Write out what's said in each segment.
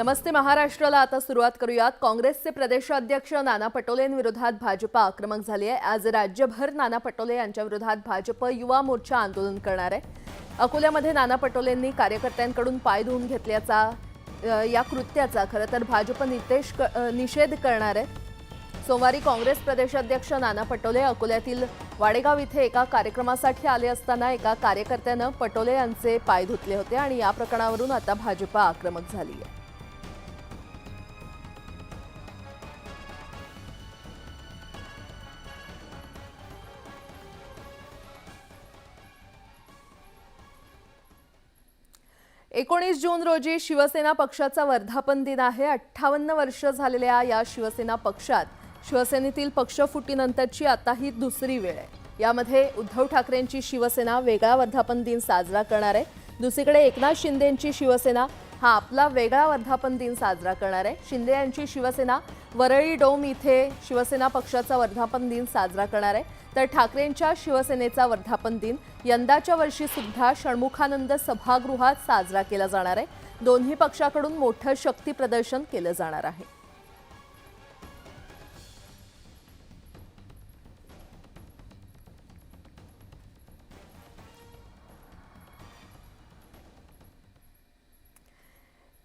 नमस्ते महाराष्ट्राला. आता सुरुवात करूयात. काँग्रेसचे प्रदेशाध्यक्ष नाना पटोलेंविरोधात भाजपा आक्रमक झाली आहे. आज राज्यभर नाना पटोले यांच्या विरोधात भाजप युवा मोर्चा आंदोलन करणार आहे. अकोल्यामध्ये नाना पटोलेंनी कार्यकर्त्यांकडून पाय धुवून घेतल्याचा या कृत्याचा खरं तर भाजप नितेश क- निषेध करणार आहे. सोमवारी काँग्रेस प्रदेशाध्यक्ष नाना पटोले अकोल्यातील वाडेगाव इथे एका कार्यक्रमासाठी आले असताना एका कार्यकर्त्यानं पटोले यांचे पाय धुतले होते आणि या प्रकरणावरून आता भाजपा आक्रमक झाली आहे. एकोणीस जून रोजी शिवसेना पक्षाचा वर्धापन दिन आहे. अठ्ठावन्न वर्ष झालेल्या या शिवसेना पक्षात शिवसेनेतील पक्षफुटीनंतरची आता ही दुसरी वेळ आहे. यामध्ये उद्धव ठाकरेंची शिवसेना वेगळा वर्धापन दिन साजरा करणार आहे. दुसरीकडे एकनाथ शिंदेंची शिवसेना हा आपला वेगळा वर्धापन दिन साजरा करणार आहे. शिंदे यांची शिवसेना वरळी डोम इथे शिवसेना पक्षाचा वर्धापन दिन साजरा करणार आहे. तर ठाकरेंच्या शिवसेनेचा वर्धापन दिन. यंदाच्या वर्षी सुद्धा षण्मुखानंद सभागृहात साजरा केला जाणार आहे. दोन्ही पक्षाकडून मोठं शक्ती प्रदर्शन केलं जाणार आहे.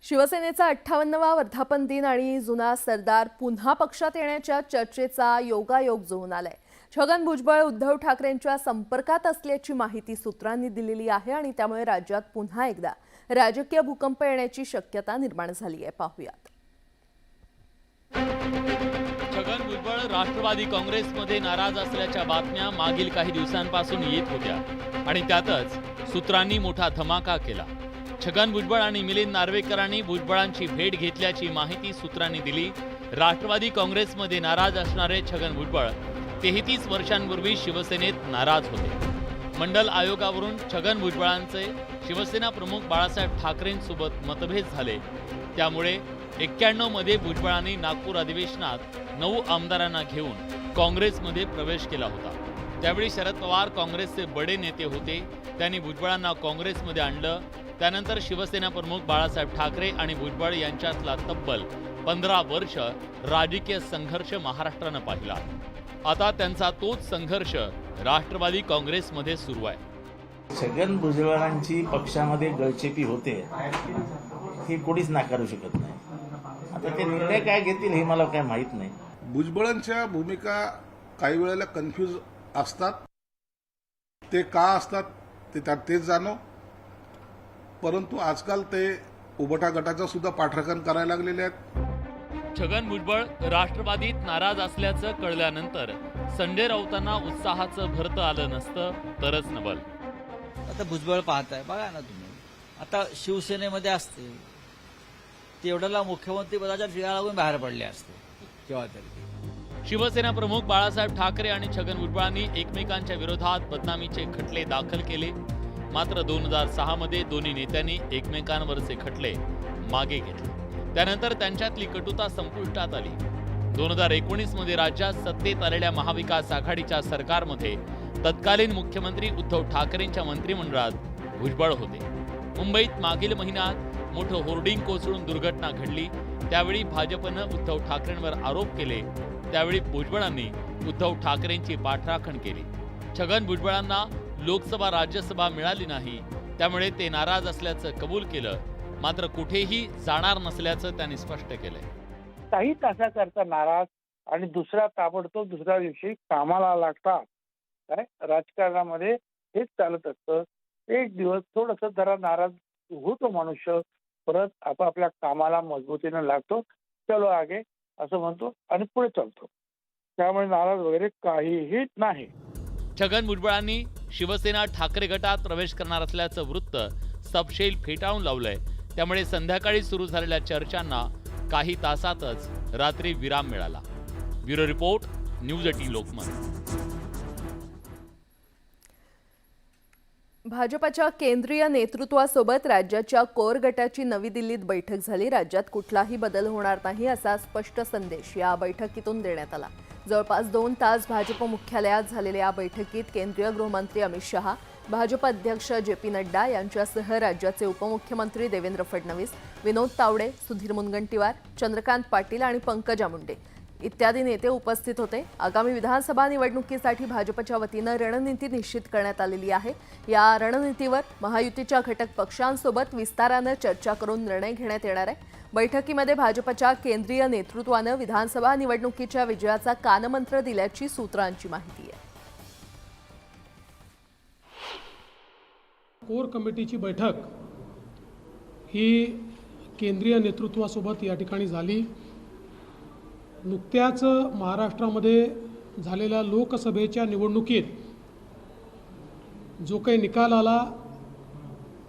शिवसेनेचा अठ्ठावन्नवा वर्धापन दिन आणि जुना सरदार पुन्हा पक्षात येण्याच्या चर्चेचा योगायोग जुळून आलाय. छगन भुजबळ उद्धव ठाकरेंच्या संपर्कात असल्याची माहिती सूत्रांनी दिलेली आहे आणि त्यामुळे राज्यात पुन्हा एकदा राजकीय भूकंप येण्याची शक्यता निर्माण झाली आहे. पाहूयात. छगन भुजबळ राष्ट्रवादी काँग्रेसमध्ये नाराज असल्याच्या बातम्या मागील काही दिवसांपासून येत होत्या आणि त्यातच सूत्रांनी मोठा धमाका केला. छगन भुजबळ आणि मिलिंद नार्वेकरांनी भुजबळांची भेट घेतल्याची माहिती सूत्रांनी दिली. राष्ट्रवादी काँग्रेसमध्ये नाराज असणारे छगन भुजबळ तेहतीस वर्षांपूर्वी शिवसेनेत नाराज होते. मंडल आयोगावरून छगन भुजबळांचे शिवसेना प्रमुख बाळासाहेब ठाकरेंसोबत मतभेद झाले. त्यामुळे एक्क्याण्णवमध्ये भुजबळांनी नागपूर अधिवेशनात नऊ आमदारांना घेऊन काँग्रेसमध्ये प्रवेश केला होता. त्यावेळी शरद पवार काँग्रेसचे बडे नेते होते. त्यांनी भुजबळांना काँग्रेसमध्ये आणलं. त्यानंतर शिवसेना प्रमुख बाळासाहेब ठाकरे आणि भुजबळ यांच्यातला तब्बल पंधरा वर्ष राजकीय संघर्ष महाराष्ट्रानं पाहिला. आता त्यांचा तोच संघर्ष राष्ट्रवादी काँग्रेसमध्ये सुरू आहे. छगन भुजबळांची पक्षामध्ये गळचेपी होते हे कोणीच नाकारू शकत नाही. आता ते निर्णय काय घेतील हे मला काय माहीत नाही. भुजबळांच्या भूमिका काही वेळेला कन्फ्यूज असतात. ते का असतात ते त्यात तेच जाणो. परंतु आजकाल ते उबटा गटाचं सुद्धा पाठराखण करायला लागलेले आहेत. छगन भुजबळ राष्ट्रवादीत नाराज असल्याचं कळल्यानंतर संजय राऊतांना उत्साहाचं भरतं आलं नसतं तरच नवल. आता भुजबळ पाहताय बघा ना तुम्ही. आता शिवसेनेमध्ये असते. तेवढ्याला मुख्यमंत्री पदाच्या लागून बाहेर पडले असते केव्हा तरी. शिवसेना प्रमुख बाळासाहेब ठाकरे आणि छगन भुजबळांनी एकमेकांच्या विरोधात बदनामीचे खटले दाखल केले. मात्र दोन हजार सहामध्ये दोन्ही नेत्यांनी एकमेकांवरचे खटले मागे घेतले. त्यानंतर त्यांच्यातली कटुता संपुष्टात आली. दोन हजार एकोणीसमध्ये राज्यात सत्तेत आलेल्या महाविकास आघाडीच्या सरकारमध्ये तत्कालीन मुख्यमंत्री उद्धव ठाकरेंच्या मंत्रिमंडळात भुजबळ होते. मुंबईत मागील महिन्यात मोठं होर्डिंग कोसळून दुर्घटना घडली. त्यावेळी भाजपनं उद्धव ठाकरेंवर आरोप केले. त्यावेळी भुजबळांनी उद्धव ठाकरेंची पाठराखण केली. छगन भुजबळांना लोकसभा राज्यसभा मिळाली नाही त्यामुळे ते नाराज असल्याचं कबूल केलं. मात्र कुठेही जाणार नसल्याचं त्यांनी स्पष्ट केलंय. काही तासाकरता नाराज आणि दुसरा ताबडतोब दुसऱ्या दिवशी कामाला लागतात काय? राजकारणामध्ये हेच चालत असतं. एक दिवस थोडस जरा नाराज होतो मनुष्य परत आपापल्या कामाला मजबूतीने लागतो. चलो आगे असं म्हणतो आणि पुढे चालतो. त्यामुळे नाराज वगैरे काहीही नाही. छगन भुजबळांनी शिवसेना ठाकरे गटात प्रवेश करणार असल्याचं वृत्त सपशेल फेटाळून लावलंय. त्यामुळे संध्याकाळी सुरू झालेल्या चर्चांना काही तासातच रात्री विराम मिळाला. Bureau report news eighteen Lokmat. भाजपच्या केंद्रीय नेतृत्वासोबत राज्याच्या कोर गटाची नवी दिल्लीत बैठक झाली. राज्यात कुठलाही बदल होणार नाही असा स्पष्ट संदेश या बैठकीतून देण्यात आला. जवळपास दोन तास भाजप मुख्यालयात झालेल्या या बैठकीत केंद्रीय गृहमंत्री अमित शहा भाजप अध्यक्ष जे पी नड्डा यांच्यासह राज्याचे उपमुख्यमंत्री देवेंद्र फडणवीस विनोद तावडे सुधीर मुनगंटीवार चंद्रकांत पाटील आणि पंकजा मुंडे. इत्यादी नेते उपस्थित होते. आगामी विधानसभा निवडणुकीसाठी भाजपच्या वतीनं रणनीती निश्चित करण्यात आलेली आहे. या रणनीतीवर महायुतीच्या घटक पक्षांसोबत विस्तारानं चर्चा करून निर्णय घेण्यात येणार आहे. बैठकीमध्ये भाजपच्या केंद्रीय नेतृत्वानं विधानसभा निवडणुकीच्या विजयाचा कानमंत्र दिल्याची सूत्रांची माहिती आहे. कोर कमिटीची बैठक ही केंद्रीय नेतृत्वासोबत या ठिकाणी झाली. नुकत्याच महाराष्ट्रामध्ये झालेल्या लोकसभेच्या निवडणुकीत जो काही निकाल आला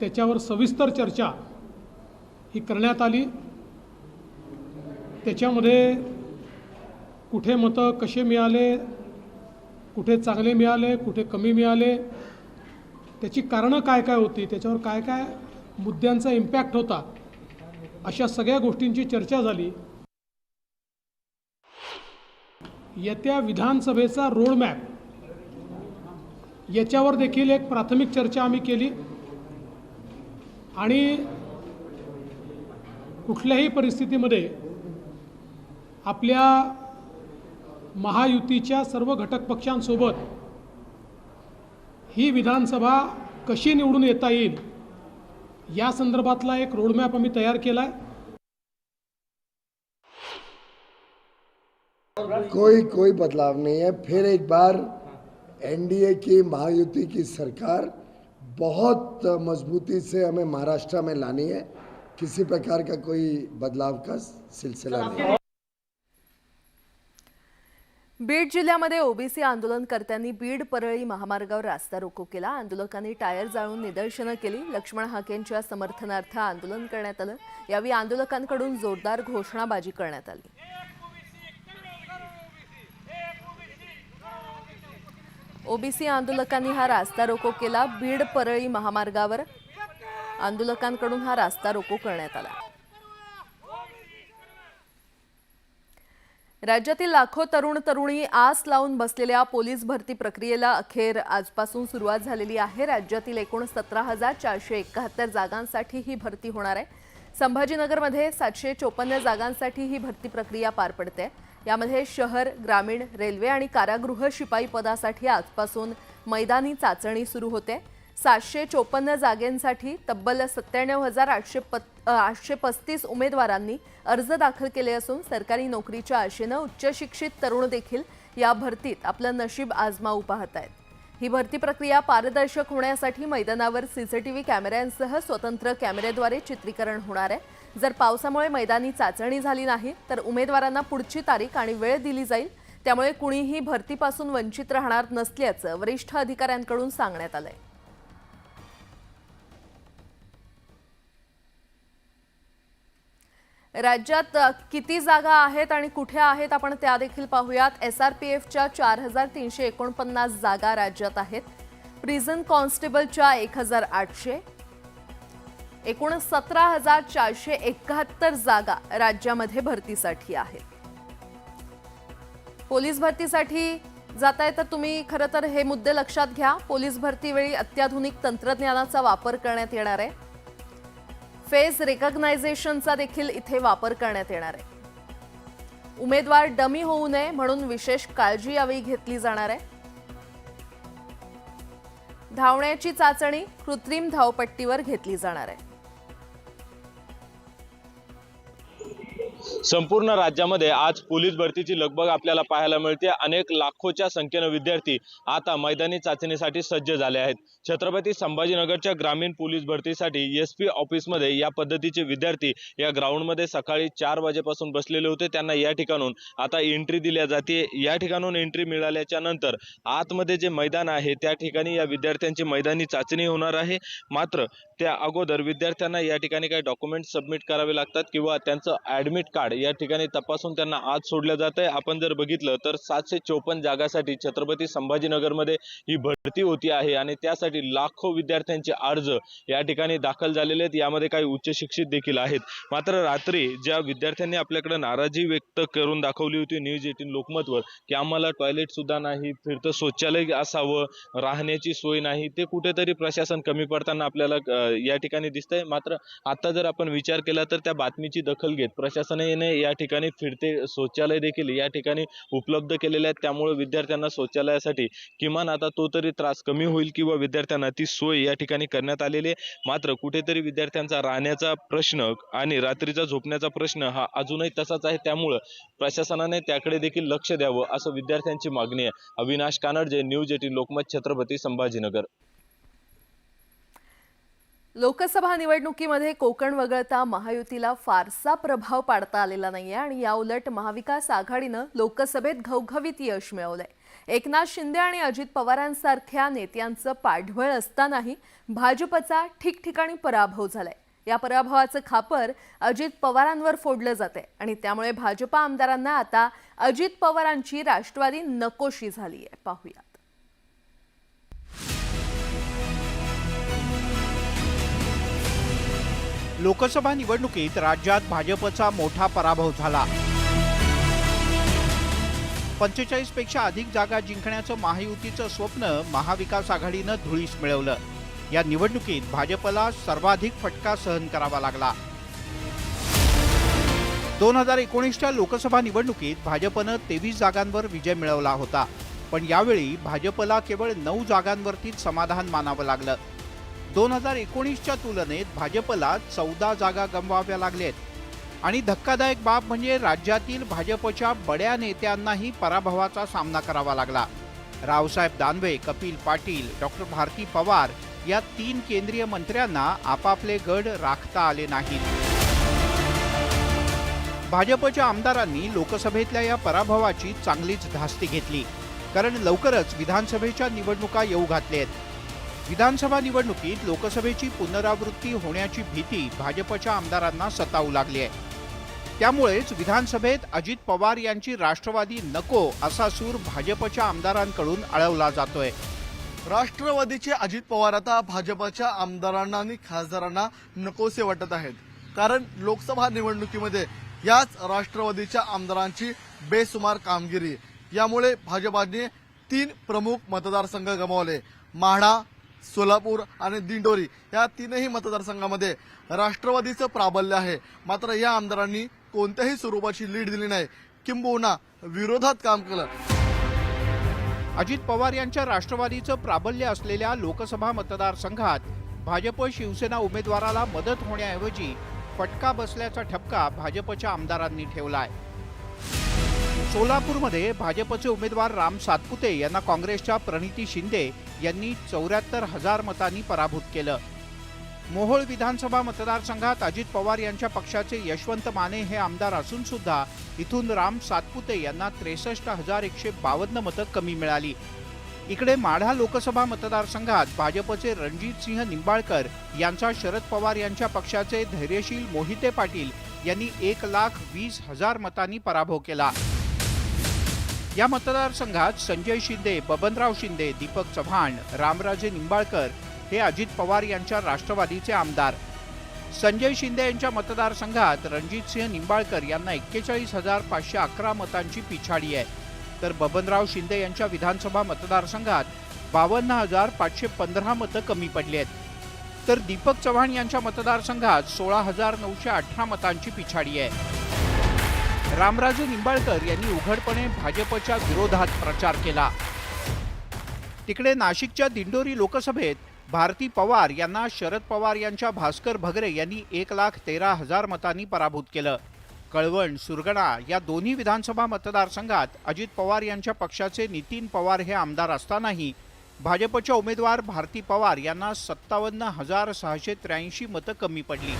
त्याच्यावर सविस्तर चर्चा ही करण्यात आली. त्याच्यामध्ये कुठे मतं कसे मिळाले कुठे चांगले मिळाले कुठे कमी मिळाले त्याची कारणं काय काय होती त्याच्यावर काय काय मुद्द्यांचा इम्पॅक्ट होता अशा सगळ्या गोष्टींची चर्चा झाली. येत्या विधानसभेचा रोडमॅप याच्यावर देखील एक प्राथमिक चर्चा आम्ही केली. आणि कुठल्याही परिस्थितीमध्ये आपल्या महायुतीच्या सर्व घटक पक्षांसोबत ही विधानसभा कशी निवडून येता येईल या संदर्भातला एक रोडमॅप आम्ही तयार केला आहे कोई कोई बदलाव नहीं है। फिर एक बार एनडीए की महायुति की सरकार बहुत मजबूती से हमें महाराष्ट्र में लानी है। किसी प्रकार का कोई बदलाव का सिलसिला नहीं। बीड जिल्ह्यामध्ये ओबीसी आंदोलनकर्त्यांनी बीड परळी महामार्गावर रास्ता रोको केला. आंदोलकांनी टायर जाळून निदर्शनं केली. लक्ष्मण हाकेंच्या समर्थनार्थ आंदोलन करण्यात आलं. यावेळी आंदोलकांकडून जोरदार घोषणाबाजी करण्यात आली. ओबीसी आंदोलकांनी हा रास्ता रोको केला बीड परळी महामार्गावर. आंदोलकांकडून हा रास्ता रोको करण्यात आला. राज्यातील लाखो तरुण तरुणी आस लावून बसलेल्या पोलीस भरती प्रक्रियेला अखेर आजपासून सुरुवात झालेली आहे. राज्यातील एकूण सतरा हजार चारशे एकाहत्तर जागांसाठी ही भरती होणार आहे. संभाजीनगरमध्ये सातशे चोपन्न जागांसाठी ही भरती प्रक्रिया पार पडते. यामध्ये शहर ग्रामीण रेल्वे आणि कारागृह शिपाई पदासाठी आजपासून मैदानी चाचणी सुरू होते. सातशे चोपन्न जागेंसाठी तब्बल सत्त्याण्णव हजार आठशे पत् आठशे पस्तीस उमेदवारांनी अर्ज दाखल केले असून सरकारी नोकरीच्या आशेनं उच्च शिक्षित तरुण देखील या भरतीत आपलं नशीब आजमावू पाहत आहेत ही भरती प्रक्रिया पारदर्शक होण्यासाठी मैदानावर सीसीटीव्ही कॅमेऱ्यांसह स्वतंत्र कॅमेऱ्याद्वारे चित्रीकरण होणार आहे. जर पावसामुळे मैदानी चाचणी झाली नाही तर उमेदवारांना पुढची तारीख आणि वेळ दिली जाईल. त्यामुळे कुणीही भरतीपासून वंचित राहणार नसल्याचं वरिष्ठ अधिकाऱ्यांकडून सांगण्यात आलंय. राज्यात किती जागा आहेत आणि कुठे आहेत आपण त्या देखील पाहूयात. एस आर पी एफच्या चार हजार तीनशे एकोणपन्नास जागा राज्यात आहेत. प्रिझन कॉन्स्टेबलच्या एक हजार आठशे. एकूण सतरा हजार चारशे एकाहत्तर जागा राज्यामध्ये भरतीसाठी आहेत. पोलीस भरतीसाठी जाताय तर तुम्ही खरं तर हे मुद्दे लक्षात घ्या. पोलीस भरतीवेळी अत्याधुनिक तंत्रज्ञानाचा वापर करण्यात येणार आहे. फेस रेकग्नायझेशनचा देखील इथे वापर करण्यात येणार आहे. उमेदवार डमी होऊ नये म्हणून विशेष काळजी यावेळी घेतली जाणार आहे. धावण्याची चाचणी कृत्रिम धावपट्टीवर घेतली जाणार आहे. संपूर्ण राज्यामध्ये आज पोलीस भरतीची लगबग आपल्याला पाहायला मिळते. अनेक लाखोच्या संख्येनं विद्यार्थी आता मैदानी चाचणीसाठी सज्ज झाले आहेत. छत्रपती संभाजीनगरच्या ग्रामीण पोलीस भरतीसाठी एस पी ऑफिसमध्ये या पद्धतीचे विद्यार्थी या ग्राउंडमध्ये सकाळी चार वाजेपासून बसलेले होते. त्यांना या ठिकाणून आता एंट्री दिल्या जाते. या ठिकाणून एंट्री मिळाल्याच्या नंतर आतमध्ये जे मैदान आहे त्या ठिकाणी या विद्यार्थ्यांची मैदानी चाचणी होणार आहे. मात्र त्या अगोदर विद्यार्थ्यांना या ठिकाणी काही डॉक्युमेंट सबमिट करावे लागतात किंवा त्यांचं ॲडमिट कार्ड या ठिकाणी तपासून त्यांना आज सोडलं जात आहे. आपण जर बघितलं तर सातशे चोपन्न जागासाठी छत्रपती संभाजीनगरमध्ये ही भरती होती आहे आणि त्यासाठी लाखो विद्यार्थ्यांचे अर्ज या ठिकाणी दाखल झालेले आहेत. यामध्ये काही उच्च शिक्षित देखील आहेत. मात्र रात्री ज्या विद्यार्थ्यांनी आपल्याकडे नाराजी व्यक्त करून दाखवली होती न्यूज एटीन लोकमतवर की आम्हाला टॉयलेट सुद्धा नाही फिरतं शौचालय असावं राहण्याची सोय नाही ते कुठेतरी प्रशासन कमी पडताना आपल्याला या ठिकाणी दिसतंय. मात्र आता जर आपण विचार केला तर त्या बातमीची दखल घेत प्रशासनाने या ठिकाणी फिरते शौचालय देखील या ठिकाणी उपलब्ध केलेले आहेत. त्यामुळे विद्यार्थ्यांना शौचालयासाठी किमान आता तो तरी त्रास कमी होईल किंवा विद्यार्थ्यांना ती सोय या ठिकाणी करण्यात आलेली आहे. मात्र कुठेतरी विद्यार्थ्यांचा राहण्याचा प्रश्न आणि रात्रीचा झोपण्याचा प्रश्न हा अजूनही तसाच आहे. त्यामुळं प्रशासनाने त्याकडे देखील लक्ष द्यावं असं विद्यार्थ्यांची मागणी आहे. Avinash Kanadje news eighteen Lokmat Chhatrapati Sambhajinagar. Lok Sabha निवडणुकीमध्ये कोकण वगळता महायुतीला फारसा प्रभाव पाडता आलेला नाहीये आणि याउलट महाविकास आघाडीनं लोकसभेत घवघवीत यश मिळवलंय. एकनाथ शिंदे आणि अजित पवारांसारख्या नेत्यांचं पाठबळ असतानाही भाजपचा ठिकठिकाणी पराभव झालाय. या पराभवाचं खापर अजित पवारांवर फोडलं जाते आणि त्यामुळे भाजपा आमदारांना आता अजित पवारांची राष्ट्रवादी नकोशी झाली आहे पाहूया लोकसभा निवडणुकीत राज्यात भाजपचा मोठा पराभव झाला. पंचेचाळीसपेक्षा अधिक जागा जिंकण्याचं महायुतीचं स्वप्न महाविकास आघाडीनं धुळीस मिळवलं. या निवडणुकीत भाजपला सर्वाधिक फटका सहन करावा लागला. दोन हजार एकोणीसच्या लोकसभा निवडणुकीत भाजपनं तेवीस जागांवर विजय मिळवला होता. पण यावेळी भाजपला केवळ नऊ जागांवरतीच समाधान मानावं लागलं. दोन हजार एकोणीसच्या तुलनेत भाजपला चौदा जागा गमवाव्या लागल्यात आणि धक्कादायक बाब म्हणजे राज्यातील भाजपच्या बड्या नेत्यांनाही पराभवाचा सामना करावा लागला. रावसाहेब दानवे कपिल पाटील डॉक्टर भारती पवार या तीन केंद्रीय मंत्र्यांना आपापले गड राखता आले नाहीत. भाजपच्या आमदारांनी लोकसभेतल्या या पराभवाची चांगलीच धास्ती घेतली. कारण लवकरच विधानसभेच्या निवडणुका येऊ घातलेत विधानसभा निवडणुकीत लोकसभेची पुनरावृत्ती होण्याची भीती भाजपच्या आमदारांना सतावू लागली आहे. त्यामुळेच विधानसभेत अजित पवार यांची राष्ट्रवादी नको असा सूर भाजपच्या आमदारांकडून अळवला जातोय. राष्ट्रवादीचे अजित पवार आता भाजपच्या आमदारांना आणि खासदारांना नकोसे वाटत आहेत. कारण लोकसभा निवडणुकीमध्ये याच राष्ट्रवादीच्या आमदारांची बेसुमार कामगिरी. यामुळे भाजपाने तीन प्रमुख मतदारसंघ गमावले. माढा सोलापूर आणि दिंडोरी या तीनही मतदारसंघामध्ये राष्ट्रवादीचं प्राबल्य आहे. मात्र या आमदारांनी कोणत्याही स्वरूपाची लीड दिली नाही. किंबहुना विरोधात काम केलं. अजित पवार यांच्या राष्ट्रवादीचं प्राबल्य असलेल्या लोकसभा मतदारसंघात भाजप शिवसेना उमेदवाराला मदत होण्याऐवजी फटका बसल्याचा ठपका भाजपच्या आमदारांनी ठेवला आहे सोलापूरमध्ये भाजपचे उमेदवार राम सातपुते यांना काँग्रेसच्या प्रणिती शिंदे यांनी चौऱ्याहत्तर हजार मतांनी पराभूत केलं. मोहोळ विधानसभा मतदारसंघात अजित पवार यांच्या पक्षाचे यशवंत माने हे आमदार असून सुद्धा इथून राम सातपुते यांना त्रेसष्ट हजार एकशे बावन्न मतं कमी मिळाली. इकडे माढा लोकसभा मतदारसंघात भाजपचे रणजित सिंह निंबाळकर यांचा शरद पवार यांच्या पक्षाचे धैर्यशील मोहिते पाटील यांनी एक लाख वीस हजार मतांनी पराभव केला. या मतदारसंघात संजय शिंदे बबनराव शिंदे दीपक चव्हाण रामराजे निंबाळकर हे अजित पवार यांच्या राष्ट्रवादीचे आमदार. संजय शिंदे यांच्या मतदारसंघात रणजितसिंह निंबाळकर यांना एक्केचाळीस हजार पाचशे अकरा मतांची पिछाडी आहे. तर बबनराव शिंदे यांच्या विधानसभा मतदारसंघात बावन्न हजार पाचशे पंधरा मतं कमी पडली आहेत. तर दीपक चव्हाण यांच्या मतदारसंघात सोळा हजार नऊशे अठरा मतांची पिछाडी आहे. रामराजे निंबाळकर यांनी उघडपणे भाजपच्या विरोधात प्रचार केला. तिकडे नाशिकच्या दिंडोरी लोकसभेत भारती पवार यांना शरद पवार यांच्या भास्कर भगरे यांनी एक लाख तेरा हजार मतांनी पराभूत केलं. कळवण सुरगणा या दोन्ही विधानसभा मतदारसंघात अजित पवार यांच्या पक्षाचे नितीन पवार हे आमदार असतानाही भाजपच्या उमेदवार भारती पवार यांना सत्तावन्न हजार सहाशे त्र्याऐंशी मतं कमी पडली.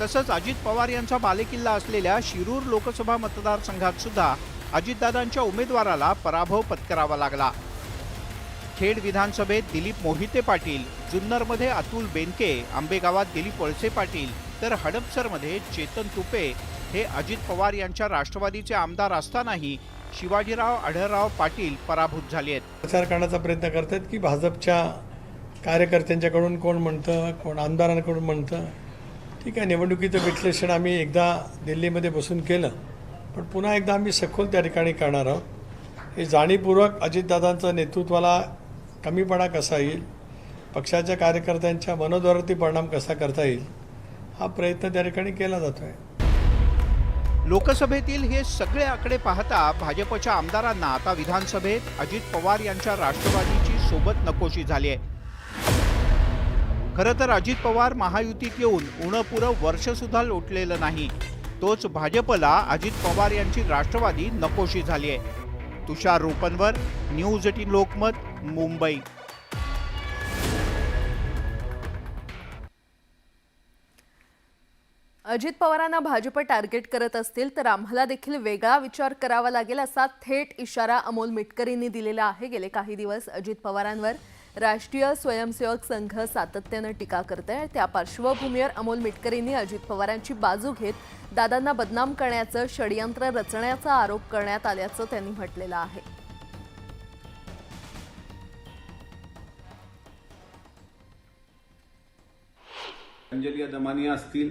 तसंच अजित पवार यांचा बालेकिल्ला असलेल्या शिरूर लोकसभा मतदारसंघात सुद्धा अजितदादांच्या उमेदवाराला पराभव पत्करावा लागला. खेड विधानसभेत दिलीप मोहिते पाटील जुन्नरमध्ये अतुल बेनके आंबेगावात दिलीप वळसे पाटील तर हडपसरमध्ये चेतन तुपे हे अजित पवार यांच्या राष्ट्रवादीचे आमदार असतानाही शिवाजीराव आढळराव पाटील पराभूत झाले आहेत प्रचार करण्याचा प्रयत्न करतात की भाजपच्या कार्यकर्त्यांच्याकडून कोण म्हणतं कोण आमदारांकडून म्हणतं ठीक आहे निवडणुकीचं विश्लेषण आम्ही एकदा दिल्लीमध्ये बसून केलं. पण पुन्हा एकदा आम्ही सखोल त्या ठिकाणी करणार आहोत. हे जाणीवपूर्वक अजितदादांचं नेतृत्वाला कमीपणा कसा येईल पक्षाच्या कार्यकर्त्यांच्या मनोदरावरती परिणाम कसा करता येईल हा प्रयत्न त्या ठिकाणी केला जातो आहे लोकसभेतील हे सगळे आकडे पाहता भाजपच्या आमदारांना आता विधानसभेत अजित पवार यांच्या राष्ट्रवादीची सोबत नकोशी झाली आहे. खरं तर अजित पवार महायुतीत येऊन उणपुरं वर्षसुद्धा लोटलेलं नाही. तोच भाजपला अजित पवार यांची राष्ट्रवादी नकोशी झाली आहे. Tushar Ropanwar news eighteen Lokmat Mumbai. Ajit पवारांना भाजप टार्गेट करत असतील तर आम्हाला देखील वेगळा विचार करावा लागेल असा थेट इशारा अमोल मिटकरींनी दिलेला आहे. गेले काही दिवस अजित पवारांवर राष्ट्रीय स्वयंसेवक संघ सातत्यानं टीका करत आहे त्या पार्श्वभूमीवर अमोल मिटकरींनी अजित पवारांची बाजू घेत दादांना बदनाम करण्याचं षडयंत्र रचण्याचा आरोप करण्यात आल्याचं त्यांनी म्हटलेलं आहे. अंजली दमानिया असतील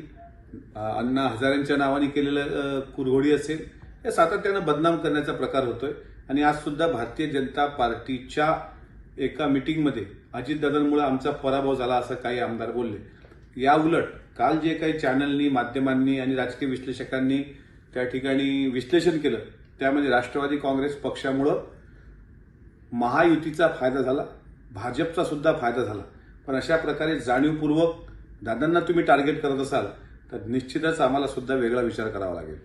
अण्णा हजारेंच्या नावाने केलेलं कुरघोडी असेल हे सातत्यानं बदनाम करण्याचा प्रकार होतोय. आणि आज सुद्धा भारतीय जनता पार्टीच्या एका मिटिंगमध्ये अजितदादांमुळे आमचा पराभव झाला असं काही आमदार बोलले. या उलट काल जे काही चॅनलनी माध्यमांनी आणि राजकीय विश्लेषकांनी त्या ठिकाणी विश्लेषण केलं त्यामध्ये राष्ट्रवादी काँग्रेस पक्षामुळं महायुतीचा फायदा झाला भाजपचा सुद्धा फायदा झाला. पण अशा प्रकारे जाणीवपूर्वक दादांना तुम्ही टार्गेट करत असाल तर निश्चितच आम्हाला सुद्धा वेगळा विचार करावा लागेल.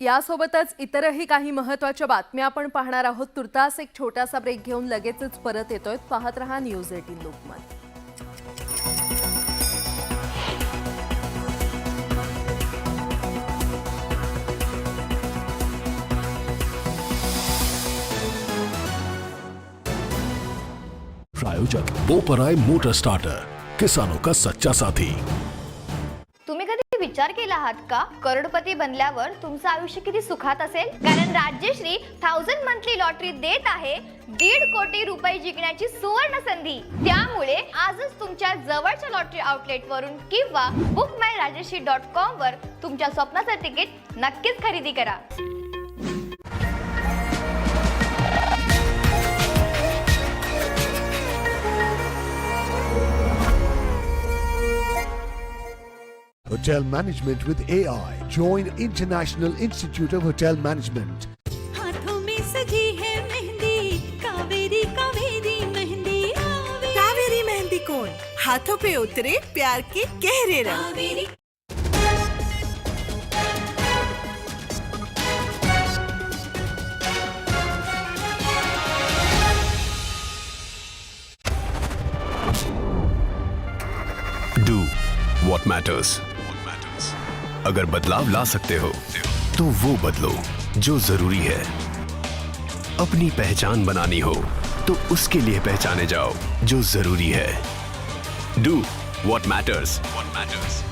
यासोबतच इतरही काही महत्त्वाच्या बातम्या आपण पाहणार आहोत. तुर्तास एक छोटासा ब्रेक घेऊन लगेचच परत येतोय. पाहत रहा न्यूज एटीन लोकमत. प्रायोजक बोपराय मोटर स्टार्टर किसानों का सच्चा साथी। विचार केला आहात का? करोडपती बनल्यावर तुमचं आयुष्य किती सुखात असेल? कारण राज्यश्री थाउजंड मंथली लॉटरी देत आहे दीड कोटी रुपये जिंकण्याची सुवर्ण संधी. त्यामुळे आजच तुमच्या जवळच्या लॉटरी आउटलेट वरून किंवा book my Rajshree dot com वर तुमच्या स्वप्नाचं तिकीट नक्कीच खरेदी करा. Hotel Management with AI. Join International Institute of Hotel Management. हाथों में सजी है मेहंदी कावेरी कावेरी मेहंदी कावेरी मेहंदी कौन हाथों पे उतरे प्यार के गहरे रंग कावेरी Do what matters. अगर बदलाव ला सकते हो तो वो बदलो जो ज़रूरी है। अपनी पहचान बनानी हो तो उसके लिए पहचाने जाओ जो ज़रूरी है। Do what matters what matters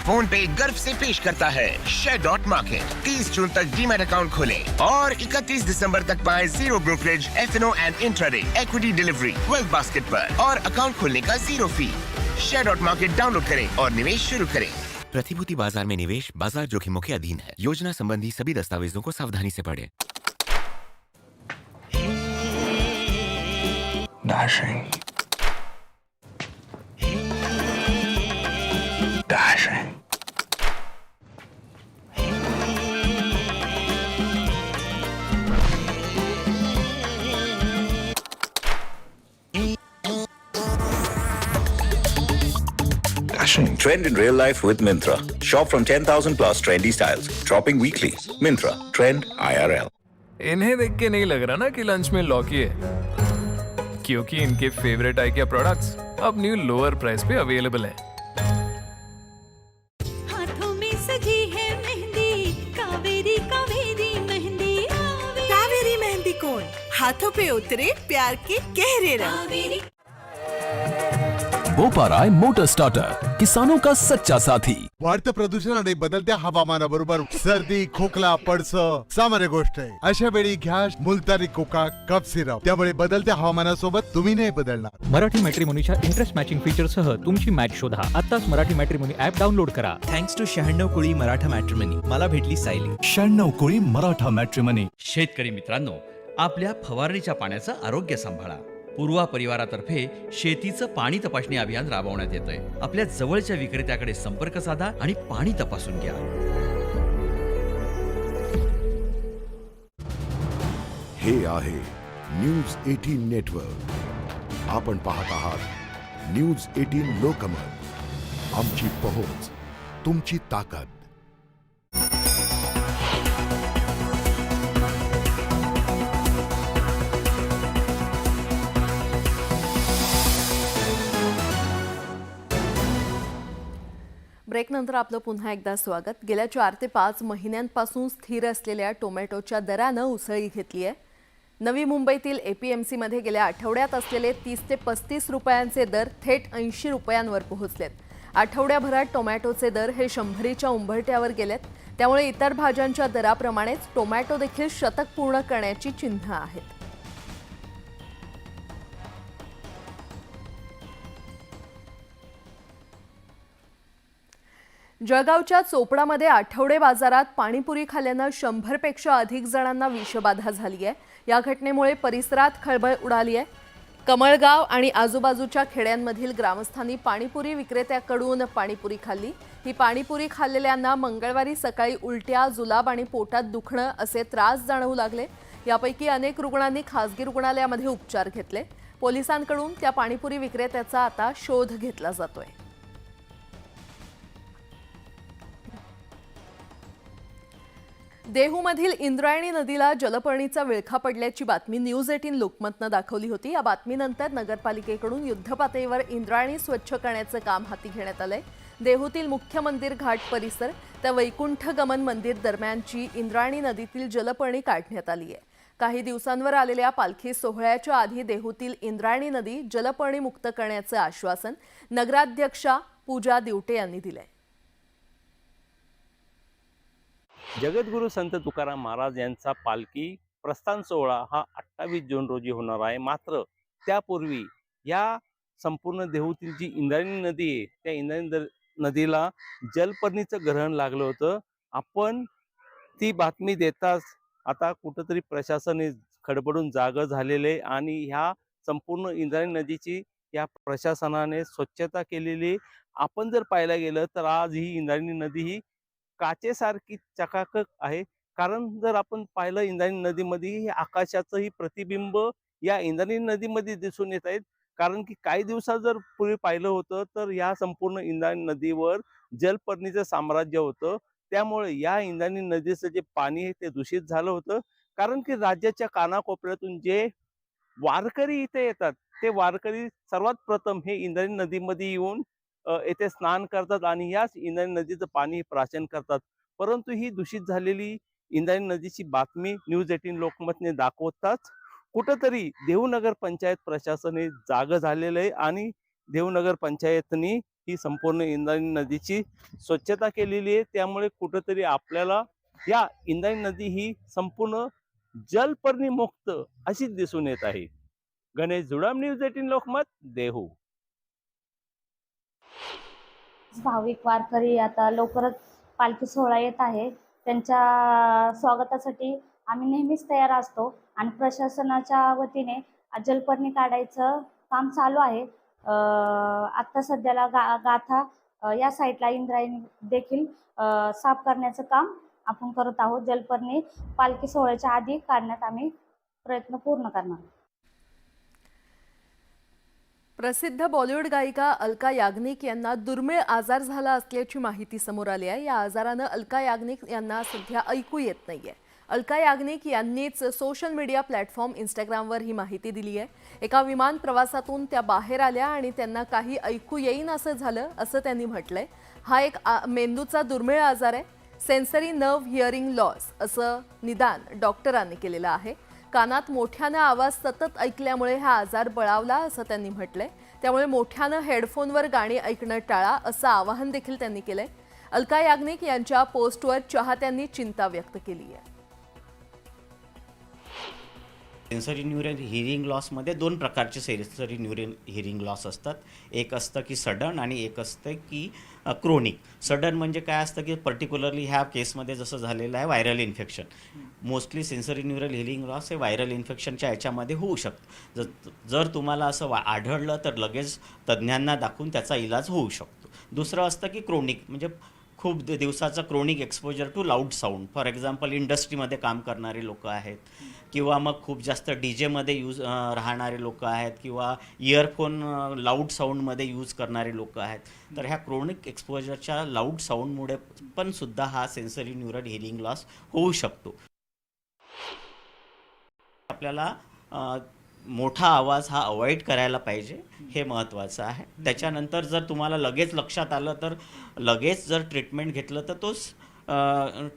phone पे गर्व से पेश करता है शेयर डॉट मार्केट तीस जून तक डीमेट अकाउंट खोले और 31 दिसंबर तक पाए zero brokerage F N and intraday equity delivery wealth basket पर और अकाउंट खोलने का zero fee share dot market download करें और निवेश शुरू करें। प्रतिभूति बाज़ार में निवेश बाज़ार जोखिमों के अधीन है योजना संबंधी सभी दस्तावेजों को सावधानी से पढ़ें. Dashing. Trend in real life with Mintra. Shop from 10,000 plus trendy styles. Dropping weekly. Mintra. Trend IRL. इन्हें देख के नहीं लग रहा ना कि लंच में लौकी है क्योंकि इनके फेवरेट आइकिया प्रोडक्ट्स अब न्यू लोअर प्राइस पे अवेलेबल हैं कावेरी मेहंदी कौन हाथों पे उतरे प्यार के गहरे रंग बोपाराय मोटर स्टार्टर किसानों का सच्चा साथी। वाढतं प्रदूषण आणि बदलत्या हवामानाबरोबर सर्दी खोकला पडस सामान्य गोष्ट आहे. अशा वेळी घ्या मुलतानी कोका कप सिरप. त्यामुळे बदलत्या हवामानासोबत तुम्ही नाही बदलणार. मराठी मॅट्रिमोनीच्या इंटरेस्ट मॅचिंग फीचरसह तुमची मॅच शोधा. आताच मराठी मॅट्रिमोनी ऍप डाउनलोड करा. थँक्स टू शहाण्णव कोळी मराठा मॅट्रिमनी. मला भेटली सायली. शहाण्णव कोळी मराठा मॅट्रिमनी. शेतकरी मित्रांनो आपल्या फवारणीच्या पाण्याचं आरोग्य सांभाळा. पूर्वा परिवारातर्फे शेतीचं पाणी तपासणी अभियान राबवण्यात येत आहे आपल्या जवळच्या विक्रेत्याकडे संपर्क साधा आणि पाणी तपासून घ्या. हे आहे न्यूज एटीन नेटवर्क. आपण पाहत आहात न्यूज एटीन लोकमत. आमची पोहोच तुमची ताकद. ब्रेकनंतर आपलं पुन्हा एकदा स्वागत. गेल्या चार ते पाच महिन्यांपासून स्थिर असलेल्या टोमॅटोच्या दरानं उसळी घेतली आहे. नवी मुंबईतील एपीएमसीमध्ये गेल्या आठवड्यात असलेले तीस ते पस्तीस रुपयांचे दर थेट ऐंशी रुपयांवर पोहोचलेत. आठवड्याभरात टोमॅटोचे दर हे शंभरीच्या उंबरट्यावर गेलेत. त्यामुळे इतर भाज्यांच्या दराप्रमाणेच टोमॅटो देखील शतक पूर्ण करण्याची चिन्ह आहेत. जळगावच्या चोपडामध्ये आठवडे बाजारात पाणीपुरी खाल्ल्यानं शंभरपेक्षा अधिक जणांना विषबाधा झाली आहे या घटनेमुळे परिसरात खळबळ उडाली आहे कमळगाव आणि आजूबाजूच्या खेड्यांमधील ग्रामस्थांनी पाणीपुरी विक्रेत्याकडून पाणीपुरी खाल्ली. ही पाणीपुरी खाल्लेल्यांना मंगळवारी सकाळी उलट्या जुलाब आणि पोटात दुखणं असे त्रास जाणवू लागले. यापैकी अनेक रुग्णांनी खासगी रुग्णालयामध्ये उपचार घेतले. पोलिसांकडून त्या पाणीपुरी विक्रेत्याचा आता शोध घेतला जातोय. देहूमधील इंद्रायणी नदीला जलपर्णीचा विळखा पडल्याची बातमी न्यूज एटीन लोकमतनं दाखवली होती. या बातमीनंतर नगरपालिकेकडून युद्धपातळीवर इंद्रायणी स्वच्छ करण्याचं काम हाती घेण्यात आलंय. देहूतील मुख्य मंदिर घाट परिसर त्या वैकुंठ गमन मंदिर दरम्यानची इंद्रायणी नदीतील जलपर्णी काढण्यात आली आहे काही दिवसांवर आलेल्या पालखी सोहळ्याच्या आधी देहूतील इंद्रायणी नदी जलपर्णी मुक्त करण्याचं आश्वासन नगराध्यक्षा पूजा दिवटे यांनी दिलंय. जगद्गुरू संत तुकाराम महाराज यांचा पालखी प्रस्थान सोहळा हा अठ्ठावीस जून रोजी होणार आहे. मात्र त्यापूर्वी या संपूर्ण देहूतील जी इंद्रायणी नदी आहे त्या इंद्रायणी नदीला जलपर्णीचं ग्रहण लागलं होतं. आपण ती बातमी देताच आता कुठंतरी प्रशासन खडबडून जागं झालेले आणि ह्या संपूर्ण इंद्रायणी नदीची या प्रशासनाने स्वच्छता केलेली. आपण जर पाहायला गेलं तर आज ही इंद्रायणी नदी ही काचेसारखी चकाकक आहे. कारण जर आपण पाहिलं इंद्रायणी नदीमध्ये आकाशाचं आकाशाचंही प्रतिबिंब या इंद्रायणी नदीमध्ये दिसून येत आहेत. कारण की काही दिवसात जर पूर्वी पाहिलं होतं तर या संपूर्ण इंद्रायणी नदीवर जलपर्णीचं साम्राज्य होतं. त्यामुळे या इंद्रायणी नदीचं जे पाणी आहे ते दूषित झालं होतं. कारण की राज्याच्या कानाकोपऱ्यातून जे वारकरी इथे येतात ते वारकरी सर्वात प्रथम हे इंद्रायणी नदीमध्ये येऊन येथे स्नान करतात आणि याच इंद्रायणी नदीचं पाणी प्राशन करतात. परंतु ही दूषित झालेली इंद्रायणी नदीची बातमी न्यूज एटीन लोकमतने दाखवताच कुठंतरी देवनगर पंचायत प्रशासन हे जाग झालेलं आहे आणि देवनगर पंचायतनी ही संपूर्ण इंद्रायणी नदीची स्वच्छता केलेली आहे. त्यामुळे कुठंतरी आपल्याला या इंद्रायणी नदी ही संपूर्ण जलपर्णी मुक्त अशीच दिसून येत आहे. Ganesh Judam news eighteen Lokmat Dehu. भाविक वारकरी आता लवकरच पालखी सोहळा येत आहे. त्यांच्या स्वागतासाठी आम्ही नेहमीच तयार असतो आणि प्रशासनाच्या वतीने जलपर्णी काढायचं काम चालू आहे. आत्ता सध्याला गा गाथा या साईडला इंद्रायणी देखील साफ करण्याचं काम आपण करत आहोत. जलपर्णी पालखी सोहळ्याच्या आधी काढण्यात आम्ही प्रयत्न पूर्ण करणार. प्रसिद्ध बॉलिवूड गायिका अलका याग्निक यांना दुर्मिळ आजार झाला असल्याची माहिती समोर आली आहे. या आजारानं अलका याग्निक यांना सध्या ऐकू येत नाहीये. अलका याग्निक यांनीच सोशल मीडिया प्लॅटफॉर्म इंस्टाग्रामवर ही माहिती दिली आहे. एका विमान प्रवासातून त्या बाहेर आल्या आणि त्यांना काही ऐकू येईन असं झालं असं त्यांनी म्हटलंय. हा एक आ- मेंदूचा दुर्मिळ आजार आहे. सेन्सरी नर्व्ह हिअरिंग लॉस असं निदान डॉक्टरांनी केलेलं आहे. कानात मोठ्यानं आवाज सतत ऐकल्यामुळे हा आजार बळावला असं त्यांनी म्हटलंय. त्यामुळे मोठ्यानं हेडफोनवर गाणी ऐकणं टाळा असं आवाहन देखील त्यांनी केलंय. अलका याग्निक यांच्या पोस्टवर चाहत्यांनी चिंता व्यक्त केली आहे सेन्सरी न्यूरल हिअरिंग लॉसमध्ये दोन प्रकारचे सेन्सरी न्यूरल हिअरिंग लॉस असतात. एक असतं की सडन आणि एक असतं की क्रोनिक सडन म्हणजे काय असतं की पर्टिक्युलरली ह्या केसमध्ये जसं झालेलं आहे viral infection mostly sensory neural hearing loss हे व्हायरल इन्फेक्शनच्या याच्यामध्ये होऊ शकतं. जर जर तुम्हाला असं वा आढळलं तर लगेच तज्ज्ञांना दाखवून त्याचा इलाज होऊ शकतो. दुसरं असतं की क्रोनिक म्हणजे खूप दिवसाचं chronic exposure to loud sound. For example इंडस्ट्रीमध्ये काम करणारे लोक आहेत किंवा मग खूप जास्त डी जेमध्ये यूज राहणारे लोक आहेत किंवा इयरफोन लाऊड साऊंडमध्ये यूज करणारे लोक आहेत. तर ह्या क्रोनिक एक्सपोजरच्या लाऊड साऊंडमुळे पण सुद्धा हा सेन्सरी न्यूरल हिअरिंग लॉस होऊ शकतो. आपल्याला मोठा आवाज हा अवॉइड करायला पाहिजे हे महत्त्वाचं आहे. त्याच्यानंतर जर तुम्हाला लगेच लक्षात आलं तर लगेच जर ट्रीटमेंट घेतलं तर तोच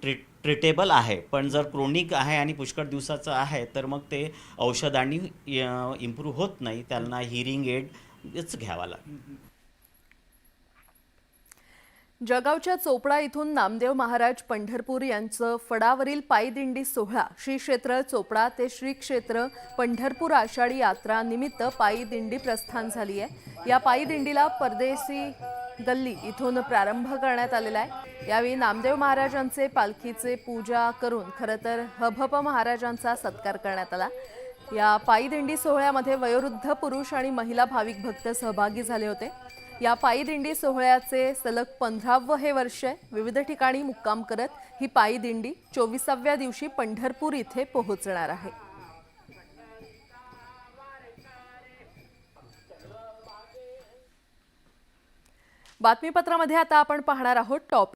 ट्रीट ट्रीटेबल आहे. पण जर क्रोनिक आहे आणि पुष्कळ दिवसाचं आहे तर मग ते औषधांनी इम्प्रूव्ह होत नाही. त्यांना हिअरिंग एडच घ्यावा लागेल जळगावच्या चोपडा इथून नामदेव महाराज पंढरपूर यांचं फडावरील पायदिंडी सोहळा. श्री क्षेत्र चोपडा ते श्री क्षेत्र पंढरपूर आषाढी यात्रा निमित्त पायदिंडी प्रस्थान झाली आहे. या पायदिंडीला परदेशी गल्ली इथून प्रारंभ करण्यात आलेला आहे. यावेळी नामदेव महाराजांचे पालखीचे पूजा करून खरं तर हभप महाराजांचा सत्कार करण्यात आला. या पायदिंडी सोहळ्यामध्ये वयोवृद्ध पुरुष आणि महिला भाविक भक्त सहभागी झाले होते. या पायी दिंडी सोहळ्याचे सलग पंधरावं हे वर्ष आहे. विविध ठिकाणी मुक्काम करत ही पायी दिंडी चोवीसाव्या दिवशी पंढरपूर इथे पोहोचणार आहे. बातमीपत्रामध्ये आता आपण पाहणार आहोत टॉप